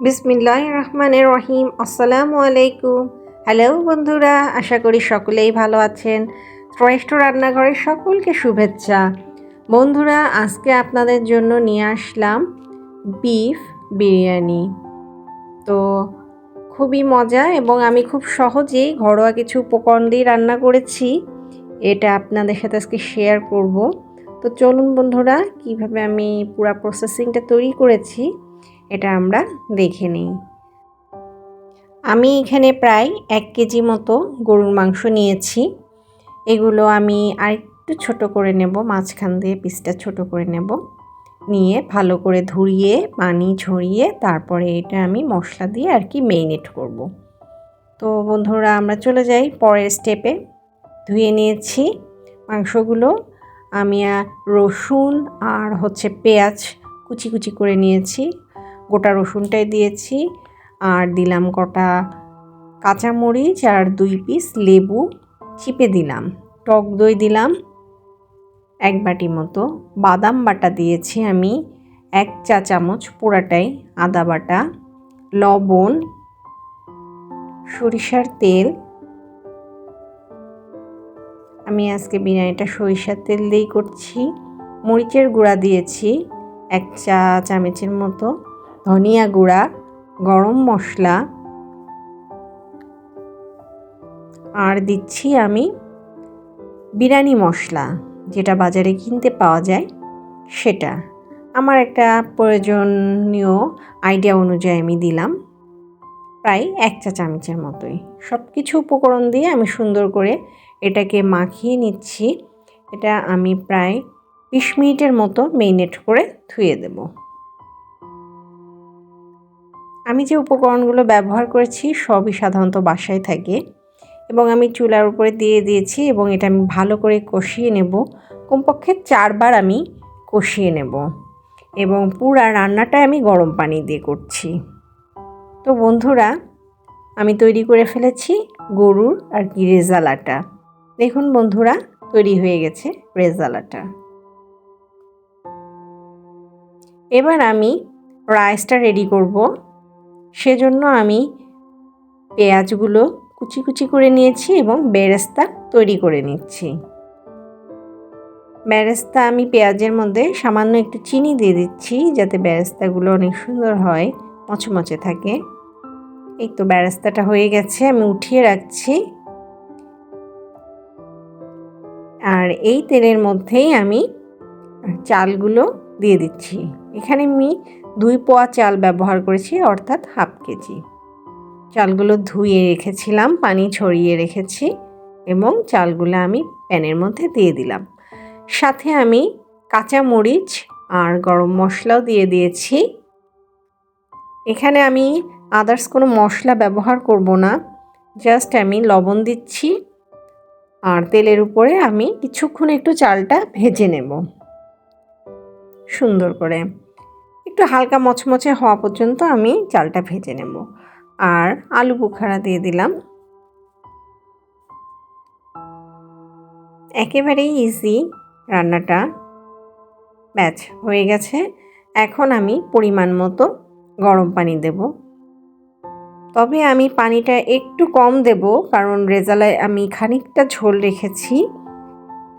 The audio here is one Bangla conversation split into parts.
বিসমিল্লাহ রহমান রহিম। আসসালামু আলাইকুম হ্যালো বন্ধুরা, আশা করি সকলেই ভালো আছেন। শ্রেষ্ঠ রান্নাঘরের সকলকে শুভেচ্ছা। বন্ধুরা, আজকে আপনাদের জন্য নিয়ে আসলাম বিফ বিরিয়ানি। তো খুবই মজা এবং আমি খুব সহজেই ঘরোয়া কিছু উপকরণ দিয়ে রান্না করেছি। এটা আপনাদের সাথে আজকে শেয়ার করব। তো চলুন বন্ধুরা, কীভাবে আমি পুরা প্রসেসিংটা তৈরি করেছি। এটা আমরা দেখে নিই। আমি এখানে প্রায় এক কেজি মতো গরুর মাংস নিয়েছি। এগুলো আমি আরেকটু ছোট করে নেব, মাঝখান দিয়ে পিসটা ছোট করে নেব। নিয়ে ভালো করে ধুইয়ে, পানি ঝরিয়ে তারপরে এটা আমি মশলা দিয়ে আর কি মেরিনেট করব। তো বন্ধুরা, আমরা চলে যাই পরের স্টেপে ধুয়ে নিয়েছি মাংসগুলো। আমি রসুন আর হচ্ছে পেঁয়াজ কুচি কুচি করে নিয়েছি। গোটা রসুনটাই দিয়েছি আর দিলাম কটা কাঁচামরিচ আর দুই পিস লেবু চিপে দিলাম। টক দই দিলাম। এক বাটি মতো বাদাম বাটা দিয়েছি আমি। এক চা চামচ পোড়াটাই আদা বাটা, লবণ, সরিষার তেল। আমি আজকে বিরিয়ানিটা সরিষার তেল দিয়েই করছি। মরিচের গুঁড়া দিয়েছি। এক চা চামচের মতো ধনিয়া গুঁড়া, গরম মশলা। আর দিচ্ছি আমি বিরিয়ানি মশলা, যেটা বাজারে কিনতে পাওয়া যায় সেটা। আমার একটা প্রয়োজনীয় আইডিয়া অনুযায়ী আমি দিলাম, প্রায় এক চা চামচের মতোই। সব কিছু উপকরণ দিয়ে আমি সুন্দর করে এটাকে মাখিয়ে নিচ্ছি। এটা আমি প্রায় বিশ মিনিটের মতো মেরিনেট করে ধুয়ে দেবো। আমি যে উপকরণগুলো ব্যবহার করেছি সবই সাধারণত বাসায় থাকে এবং আমি চুলার উপরে দিয়ে দিয়েছি এবং এটা আমি ভালো করে কষিয়ে নেব। কমপক্ষে চারবার আমি কষিয়ে নেব এবং পুরা রান্নাটা আমি গরম পানি দিয়ে করছি। তো বন্ধুরা, আমি তৈরি করে ফেলেছি গরুর আর কি রেজালাটা। দেখুন বন্ধুরা, তৈরি হয়ে গেছে রেজালাটা। এবার আমি রাইসটা রেডি করব। সেজন্য আমি পেঁয়াজগুলো কুচি কুচি করে নিয়েছি এবং বেরেস্তা তৈরি করে নিচ্ছি। বেরেস্তা আমি পেঁয়াজের মধ্যে সামান্য একটু চিনি দিয়ে দিচ্ছি যাতে বেরেস্তাগুলো অনেক সুন্দর হয়, মচমচে থাকে। এই তো বেরেস্তাটা হয়ে গেছে, আমি উঠিয়ে রাখছি। আর এই তেলের মধ্যেই আমি চালগুলো দিয়ে দিচ্ছি। এখানে আমি দুই পোয়া চাল ব্যবহার করেছি, অর্থাৎ হাফ কেজি। চালগুলো ধুয়ে রেখেছিলাম, পানি ছড়িয়ে রেখেছি এবং চালগুলো আমি প্যানের মধ্যে দিয়ে দিলাম। সাথে আমি কাঁচা মরিচ আর গরম মশলাও দিয়ে দিয়েছি। এখানে আমি আদার্স কোনো মশলা ব্যবহার করব না, জাস্ট আমি লবণ দিচ্ছি আর তেলের উপরে আমি কিছুক্ষণ একটু চালটা ভেজে নেব। সুন্দর করে। একটু হালকা মচমচে হওয়া পর্যন্ত আমি চালটা ভেজে নেব। আর আলু বুখারা দিয়ে দিলাম। একেবারেই ইজি রান্নাটা। ব্যাচ, হয়ে গেছে। এখন আমি পরিমাণ মতো গরম পানি দেব। তবে আমি পানিটা একটু কম দেব, কারণ রেজালায় আমি খানিকটা ঝোল রেখেছি।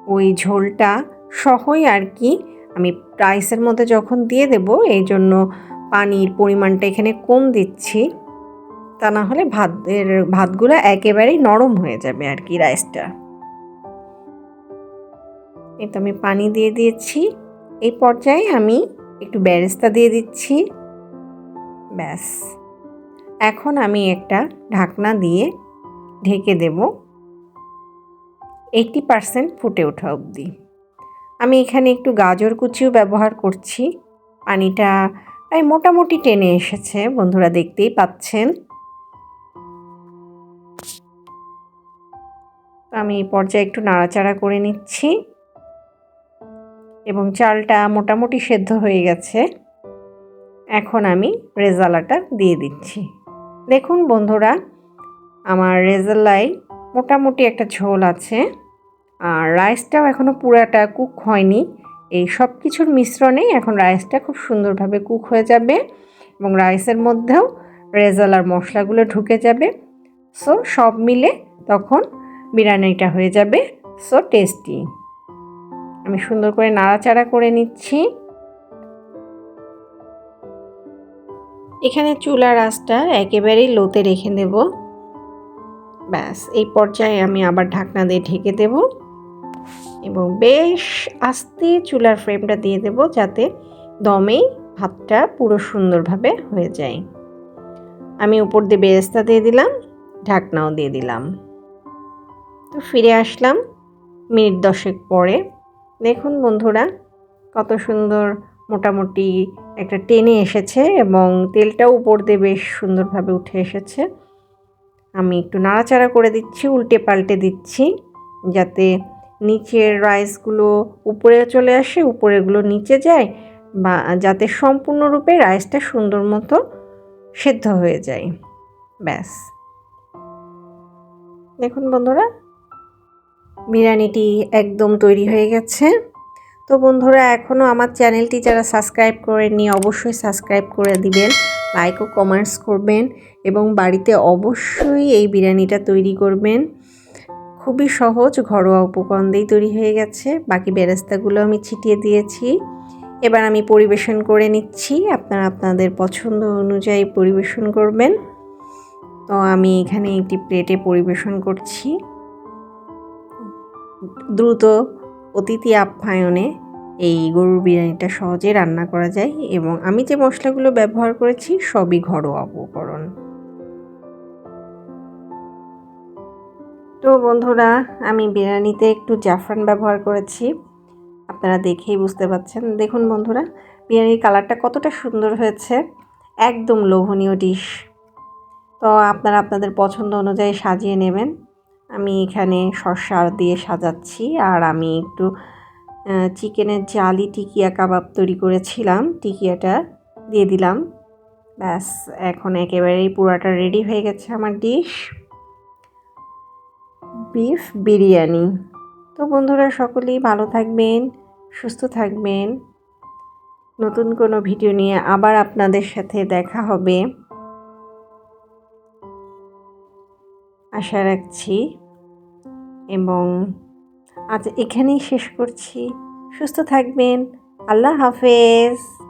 ওই ঝোলটা সহই আর কি আমি রাইসের মধ্যে যখন দিয়ে দেব এই জন্য পানির পরিমাণটা এখানে কম দিচ্ছি। তা না হলে ভাতের, ভাতগুলো একেবারেই নরম হয়ে যাবে আর কি রাইসটা এই তো আমি পানি দিয়ে দিয়েছি। এই পর্যায়ে আমি একটু ব্যারেস্তা দিয়ে দিচ্ছি। ব্যাস। এখন আমি একটা ঢাকনা দিয়ে ঢেকে দেব। এইটি পার্সেন্ট ফুটে ওঠা অবধি। আমি এখানে একটু গাজর কুচিও ব্যবহার করছি। পানিটা প্রায় মোটামুটি টেনে এসেছে, বন্ধুরা দেখতেই পাচ্ছেন। আমি এই পর্যায়ে একটু নাড়াচাড়া করে নিচ্ছি। এবং চালটা মোটামুটি সেদ্ধ হয়ে গেছে। এখন আমি রেজালাটা দিয়ে দিচ্ছি। দেখুন বন্ধুরা, আমার রেজাল্লাই মোটামুটি একটা ঝোল আছে। আর রাইসটাও এখনও পুরাটা কুক হয়নি। এই সব কিছুর মিশ্রণেই এখন রাইসটা খুব সুন্দরভাবে কুক হয়ে যাবে এবং রাইসের মধ্যেও রেজালার মশলাগুলো ঢুকে যাবে। সো সব মিলে তখন বিরিয়ানিটা হয়ে যাবে। সো টেস্টি আমি সুন্দর করে নাড়াচাড়া করে নিচ্ছি। এখানে চুলার আঁচটা একেবারেই লোতে রেখে দেব। ব্যাস, এই পর্যায়ে আমি আবার ঢাকনা দিয়ে ঢেকে দেব। এবং বেশ আস্তে চুলার ফ্রেমটা দিয়ে দেব যাতে দমেই ভাতটা পুরো সুন্দরভাবে হয়ে যায়। আমি উপর দিয়ে বেরেস্তা দিয়ে দিলাম, ঢাকনাও দিয়ে দিলাম। তো ফিরে আসলাম মিনিট দশেক পরে। দেখুন বন্ধুরা, কত সুন্দর মোটামুটি একটা টেনে এসেছে এবং তেলটাও উপর দিয়ে বেশ সুন্দরভাবে উঠে এসেছে। আমি একটু নাড়াচাড়া করে দিচ্ছি, উল্টে পাল্টে দিচ্ছি যাতে নিচের রাইসগুলো উপরে চলে আসে, উপরেগুলো নিচে যায় বা যাতে সম্পূর্ণরূপে রাইসটা সুন্দর মতো সেদ্ধ হয়ে যায়। ব্যাস। দেখুন বন্ধুরা, বিরিয়ানিটি একদম তৈরি হয়ে গেছে। তো বন্ধুরা, এখনও আমার চ্যানেলটি যারা সাবস্ক্রাইব করেননি, অবশ্যই সাবস্ক্রাইব করে দিবেন, লাইক ও কমেন্টস করবেন এবং বাড়িতে অবশ্যই এই বিরিয়ানিটা তৈরি করবেন। খুবই সহজ ঘরোয়া উপকরণ তৈরি হয়ে গেছে। বাকি বেরেস্তাগুলো আমি ছিটিয়ে দিয়েছি। এবার আমি পরিবেশন করে নিচ্ছি। আপনারা আপনাদের পছন্দ অনুযায়ী পরিবেশন করবেন। তো আমি এখানে একটি প্লেটে পরিবেশন করছি। দ্রুত অতিথি আপ্যায়নে এই গরুর বিরিয়ানিটা সহজে রান্না করা যায় এবং আমি যে মশলাগুলো ব্যবহার করেছি সবই ঘরোয়া উপকরণ। তো বন্ধুরা, আমি বিরিয়ানিতে একটু জাফরান ব্যবহার করেছি। আপনারা দেখেই বুঝতে পাচ্ছেন। দেখুন বন্ধুরা, বিরিয়ানির কালারটা কতটা সুন্দর হয়েছে। একদম লোভনীয় ডিশ। তো আপনারা আপনাদের পছন্দ অনুযায়ী সাজিয়ে নেবেন। আমি এখানে শসা দিয়ে সাজাচ্ছি, আর আমি একটু চিকেনের জালি টিকিয়া কাবাব তৈরি করেছিলাম, টিকিয়াটা দিয়ে দিলাম। ব্যাস, এখন একেবারেই পুরাটা রেডি হয়ে গেছে আমার ডিশ বিফ বিরিয়ানি তো বন্ধুরা, সকলেই ভালো থাকবেন, সুস্থ থাকবেন। নতুন কোনো ভিডিও নিয়ে আবার আপনাদের সাথে দেখা হবে। আশা রাখছি এবং আজ এখানেই শেষ করছি। সুস্থ থাকবেন, আল্লাহ হাফেজ।